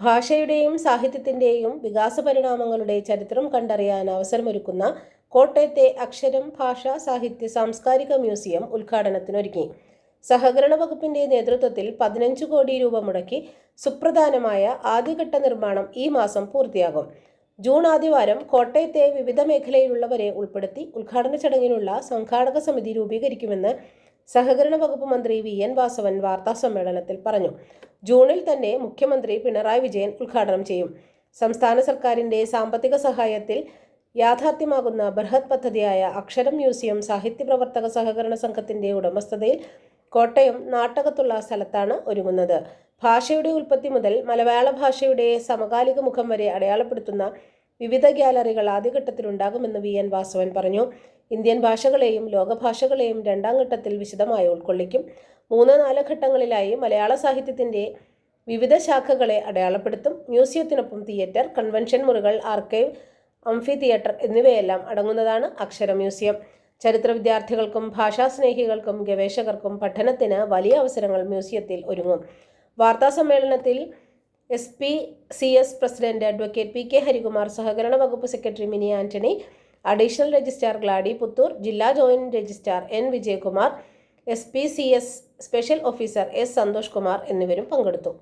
ഭാഷയുടെയും സാഹിത്യത്തിന്റെയും വികാസപരിണാമങ്ങളുടെ ചരിത്രം കണ്ടറിയാൻ അവസരമൊരുക്കുന്ന കോട്ടയത്തെ അക്ഷരം ഭാഷ സാഹിത്യ സാംസ്കാരിക മ്യൂസിയം ഉദ്ഘാടനത്തിനൊരുങ്ങി സഹകരണ വകുപ്പിന്റെ നേതൃത്വത്തിൽ പതിനഞ്ച് കോടി രൂപ മുടക്കി സുപ്രധാനമായ ആദ്യഘട്ട നിർമ്മാണം ഈ മാസം പൂർത്തിയാകും. ജൂൺ ആദ്യവാരം കോട്ടയത്തെ വിവിധ മേഖലയിലുള്ളവരെ ഉൾപ്പെടുത്തി ഉദ്ഘാടന ചടങ്ങിനുള്ള സംഘാടക സമിതി രൂപീകരിക്കുമെന്ന് സഹകരണ വകുപ്പ് മന്ത്രി വി എൻ വാസവൻ വാർത്താസമ്മേളനത്തിൽ പറഞ്ഞു. ജൂണിൽ തന്നെ മുഖ്യമന്ത്രി പിണറായി വിജയൻ ഉദ്ഘാടനം ചെയ്യും. സംസ്ഥാന സർക്കാരിന്റെ സാമ്പത്തിക സഹായത്തിൽ യാഥാർത്ഥ്യമാകുന്ന ബൃഹത് പദ്ധതിയായ അക്ഷരം മ്യൂസിയം സാഹിത്യ പ്രവർത്തക സഹകരണ സംഘത്തിന്റെ ഉടമസ്ഥതയിൽ കോട്ടയം നാട്ടകത്തുള്ള സ്ഥലത്താണ് ഒരുങ്ങുന്നത്. ഭാഷയുടെ ഉൽപ്പത്തി മുതൽ മലയാള ഭാഷയുടെ സമകാലിക മുഖം വരെ അടയാളപ്പെടുത്തുന്ന വിവിധ ഗ്യാലറികൾ ആദ്യഘട്ടത്തിലുണ്ടാകുമെന്ന് വി എൻ വാസവൻ പറഞ്ഞു. ഇന്ത്യൻ ഭാഷകളെയും ലോകഭാഷകളെയും രണ്ടാം ഘട്ടത്തിൽ വിശദമായി ഉൾക്കൊള്ളിക്കും. മൂന്ന് നാല് ഘട്ടങ്ങളിലായി മലയാള സാഹിത്യത്തിന്റെ വിവിധ ശാഖകളെ അടയാളപ്പെടുത്തും. മ്യൂസിയത്തിനൊപ്പം തിയേറ്റർ കൺവെൻഷൻ മുറികൾ ആർക്കൈവ് അംഫി തിയേറ്റർ എന്നിവയെല്ലാം അടങ്ങുന്നതാണ് അക്ഷര മ്യൂസിയം. ചരിത്ര വിദ്യാർത്ഥികൾക്കും ഭാഷാസ്നേഹികൾക്കും ഗവേഷകർക്കും പഠനത്തിന് വലിയ അവസരങ്ങൾ മ്യൂസിയത്തിൽ ഒരുങ്ങും. വാർത്താ സമ്മേളനത്തിൽ S P C S president advocate P K Harikumar സഹകരണ വകുപ്പ് secretary Mini Antony additional registrar Gladi Puthur ജില്ലാ joint registrar N Vijayakumar S P C S special officer S Santhosh Kumar എന്നിവരും പങ്കെടുത്തു.